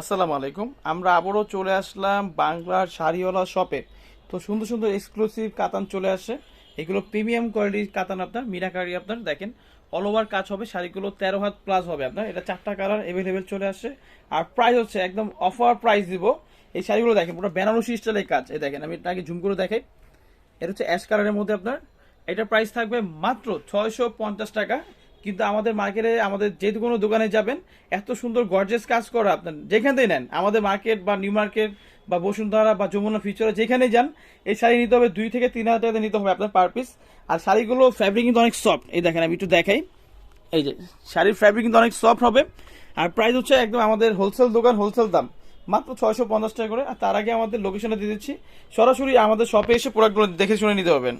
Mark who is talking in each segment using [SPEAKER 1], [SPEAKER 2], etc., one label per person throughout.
[SPEAKER 1] আসসালামু আলাইকুম। আমরা আবারও চলে আসলাম বাংলার শাড়িওয়ালা শপে। তো সুন্দর সুন্দর এক্সক্লুসিভ কাতান চলে আসে। এগুলো প্রিমিয়াম কোয়ালিটির কাতান আপনার মিনাকারি আপনার, দেখেন। অল ওভার কাজ হবে, শাড়িগুলো তেরো হাত প্লাস হবে আপনার। এটা চারটা কালার অ্যাভেলেবেল চলে আসে। আর প্রাইস হচ্ছে একদম অফার প্রাইস দিব। এই শাড়িগুলো দেখেন, পুরো বেনারসি স্টাইলের কাজ। এই দেখেন, আমি এটাকে জুম করে দেখাই। এটা হচ্ছে অ্যাশ কালারের মধ্যে আপনার। এটা প্রাইস থাকবে মাত্র ছয়শো পঞ্চাশ টাকা। কিন্তু আমাদের মার্কেটে আমাদের যে কোনো দোকানে যাবেন, এত সুন্দর গর্জেস কাজ করা আপনার যেখান থেকে নেন, আমাদের মার্কেট বা নিউ মার্কেট বা বসুন্ধরা বা যমুনা ফিউচারে যেখানে যান, এই শাড়ি নিতে হবে দুই থেকে তিন হাজার টাকা দিয়ে নিতে হবে আপনার পার পিস আর শাড়িগুলো ফ্যাব্রিক কিন্তু অনেক সফট এই দেখেন, আমি একটু দেখাই। এই যে, শাড়ির ফ্যাব্রিক কিন্তু অনেক সফট হবে। আর প্রাইস হচ্ছে একদম আমাদের হোলসেল দোকান হোলসেল দাম। মাত্র ছয়শো পঞ্চাশ টাকা করে। আর তার আগে আমাদের লোকেশনে দিয়ে দিচ্ছি। সরাসরি আমাদের শপে এসে প্রোডাক্টগুলো দেখে শুনে নিতে পারবেন।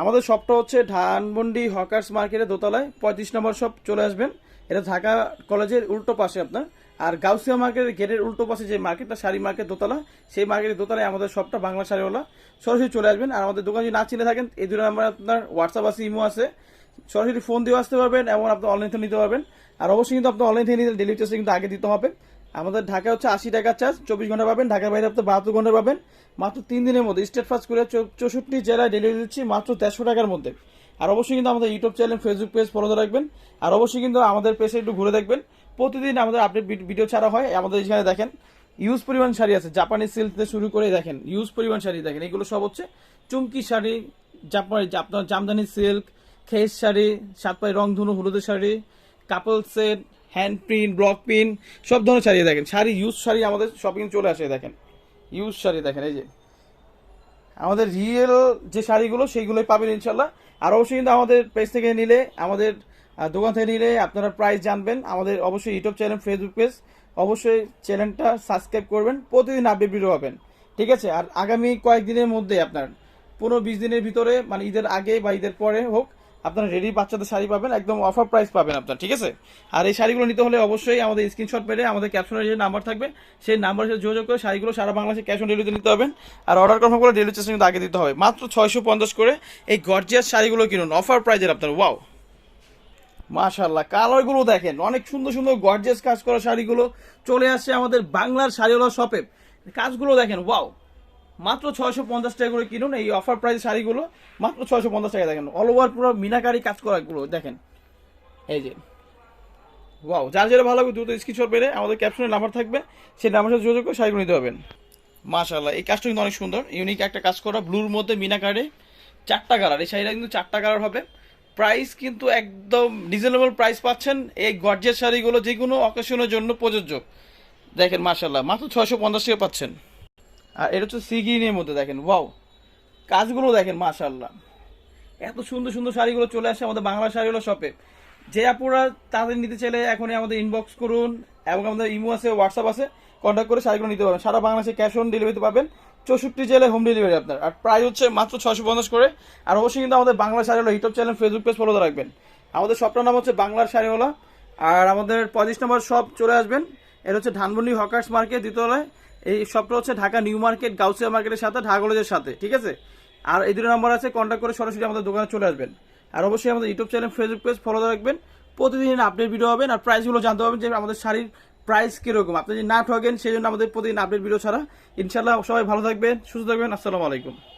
[SPEAKER 1] আমাদের শপটা হচ্ছে ধানমন্ডি হকার্স মার্কেটের দোতলায়। পঁয়ত্রিশ নম্বর শপ, চলে আসবেন। এটা ঢাকা কলেজের উল্টো পাশে আপনার। আর গাউসিয়া মার্কেটের গেটের উল্টো পাশে যে মার্কেটটা, শাড়ি মার্কেট দোতলা, সেই মার্কেটের দোতলায় আমাদের শপটা, বাংলা শাড়িওয়ালা। সরাসরি চলে আসবেন। আর আমাদের দোকান যদি না চিনে থাকেন, এই দুটো নাম্বার আপনার হোয়াটসঅ্যাপ আছে, ইমো আছে। সরাসরি ফোন দিয়ে আসতে পারবেন এবং আপনি অনলাইন থেকে নিতে পারবেন। আর অবশ্যই কিন্তু আপনি অনলাইন থেকে নিতে ডেলিভারি চার্জটা কিন্তু আগে দিতে হবে। আমাদের ঢাকা হচ্ছে আশি টাকা চার্জ, চব্বিশ ঘণ্টা পাবেন। ঢাকার বাইরে আপনি বাহাত্তর ঘণ্টা পাবেন। মাত্র তিন দিনের মধ্যে, স্টেট ফার্স্ট করে চৌষট্টি জেলায় ডেলিভারি দিচ্ছি মাত্র দেড়শো টাকার মধ্যে। আর অবশ্যই কিন্তু আমাদের YouTube channel Facebook page follow রাখবেন। আর অবশ্যই কিন্তু আমাদের পেজে একটু ঘুরে দেখবেন। প্রতিদিন আমাদের আপডেট ভিডিও ছাড়া হয়। আমাদের এখানে দেখেন ইউজ পরিমাণ শাড়ি আছে। জাপানি সিল্ক থেকে শুরু করে দেখেন ইউজ পরিমাণ শাড়ি দেখেন। এগুলো সব হচ্ছে চুমকি শাড়ি, জাপানি আপনার জামদানি সিল্ক খেস শাড়ি সাতপাই রং ধনু হলুদের sari couple set hand print, block print, সব ধরনের শাড়ি দেখেন। শাড়ি ইউজ শাড়ি আমাদের শপিং চলে আসে, দেখেন। ইউজ শাড়ি দেখেন, এই যে। আমাদের রিয়েল যে শাড়িগুলো, সেইগুলোই পাবেন ইনশাল্লাহ আর অবশ্যই কিন্তু আমাদের পেজ থেকে নিলে, আমাদের দোকান থেকে নিলে আপনারা প্রাইস জানবেন। আমাদের অবশ্যই ইউটিউব চ্যানেল ফেসবুক পেজ অবশ্যই চ্যানেলটা সাবস্ক্রাইব করবেন। প্রতিদিন আপডেট ভিডিও পাবেন। ঠিক আছে? আর আগামী কয়েকদিনের মধ্যে আপনার, পনেরো বিশ দিনের ভিতরে মানে ঈদের আগে বা ঈদের পরে হোক আপনারা রেডি বাচ্চাদের শাড়ি পাবেন, একদম অফার প্রাইস পাবেন আপনার, ঠিক আছে? আর এই শাড়িগুলো নিতে হলে অবশ্যই আমাদের স্ক্রিনশট মেরে আমাদের ক্যাপশনের যে নাম্বার থাকবে, সেই নাম্বার সাথে যোগাযোগ করে শাড়িগুলো সারা বাংলাদেশে ক্যাশ অন ডেলিভারিতে নিতে হবেন আর অর্ডার কনফার্ম করে ডেলিভারি কিন্তু আগে দিতে হবে। মাত্র ছয়শো পঞ্চাশ করে এই গর্জিয়াস শাড়িগুলো কিনুন অফার প্রাইজের আপনার ওয়াও মাশাল্লাহ কালারগুলো দেখেন, অনেক সুন্দর সুন্দর গর্জিয়াস কাজ করা শাড়িগুলো চলে আসছে আমাদের বাংলার শাড়িওয়ালা শপে কাজগুলো দেখেন ওয়াও মাত্র ছয়শো পঞ্চাশ টাকা করে কিনুন, এই অফার প্রাইস শাড়িগুলো, মাত্র ছয়শো পঞ্চাশ টাকা দেখেন অল ওভার পুরো মিনাকারি কাজ করাগুলো দেখেন। এই যে ওয়াও যার যেটা ভালো লাগবে দ্রুত স্ক্রিনশট পেরে আমাদের ক্যাপশনের নাম্বার থাকবে, সেই নাম্বার সাথে যোগাযোগ করে শাড়িগুলো নিতে পারবেন। মাশাল্লাহ এই কাজটা কিন্তু অনেক সুন্দর ইউনিক একটা কাজ করা ব্লুর মধ্যে মিনাকারে চারটা কালার এই শাড়িটা কিন্তু চারটা কালার হবে। প্রাইস কিন্তু একদম রিজনেবল প্রাইস পাচ্ছেন, এই গর্জের শাড়িগুলো যে কোনো অকেশনের জন্য প্রযোজ্য। দেখেন মাশাল্লাহ মাত্র ছয়শো পঞ্চাশ টাকা পাচ্ছেন। আর এটা হচ্ছে সিগিনের মধ্যে দেখেন, ওয়াও। কাজগুলো দেখেন মাশাল্লাহ এত সুন্দর সুন্দর শাড়িগুলো চলে আসে আমাদের বাংলা শাড়িগুলো শপে যে আপুরা তাদের নিতে চাইলে এখনই আমাদের ইনবক্স করুন এবং আমাদের ইমো আছে হোয়াটসঅ্যাপ আছে কন্ট্যাক্ট করে শাড়িগুলো নিতে পারবেন। সারা বাংলাদেশে ক্যাশ অন ডেলিভারিতে পাবেন। চৌষট্টি জেলায় হোম ডেলিভারি আপনার। আর প্রায় হচ্ছে মাত্র ছশো পঞ্চাশ করে। আর অবশ্যই কিন্তু আমাদের Bangla শাড়িওয়ালা YouTube channel Facebook page follow রাখবেন। আমাদের শপটার নাম হচ্ছে বাংলার শাড়িওয়ালা। আর আমাদের পঁয়ত্রিশ নম্বর শপ চলে আসবেন। এটা হচ্ছে ধানমন্ডি হকার্স মার্কেট দ্বিতীয়তলায় এই সবটা হচ্ছে ঢাকা নিউ মার্কেট, গাউসিয়া মার্কেটের সাথে, ঢাকা কলেজের সাথে, ঠিক আছে? আর এই দুটো নাম্বার আছে কন্ট্যাক্ট করে সরাসরি আমাদের দোকানে চলে আসবেন। আর অবশ্যই আমাদের YouTube channel Facebook page follow রাখবেন। প্রতিদিন আপডেট ভিডিও হবেন আর প্রাইসগুলো জানতে পারবেন যে আমাদের শাড়ির প্রাইস কীরকম। আপনি যদি না ঠকেন সেই জন্য আমাদের প্রতিদিন আপডেট ভিডিও ছাড়া। ইনশাল্লাহ সবাই ভালো থাকবেন, সুস্থ থাকবেন। আসসালামু আলাইকুম।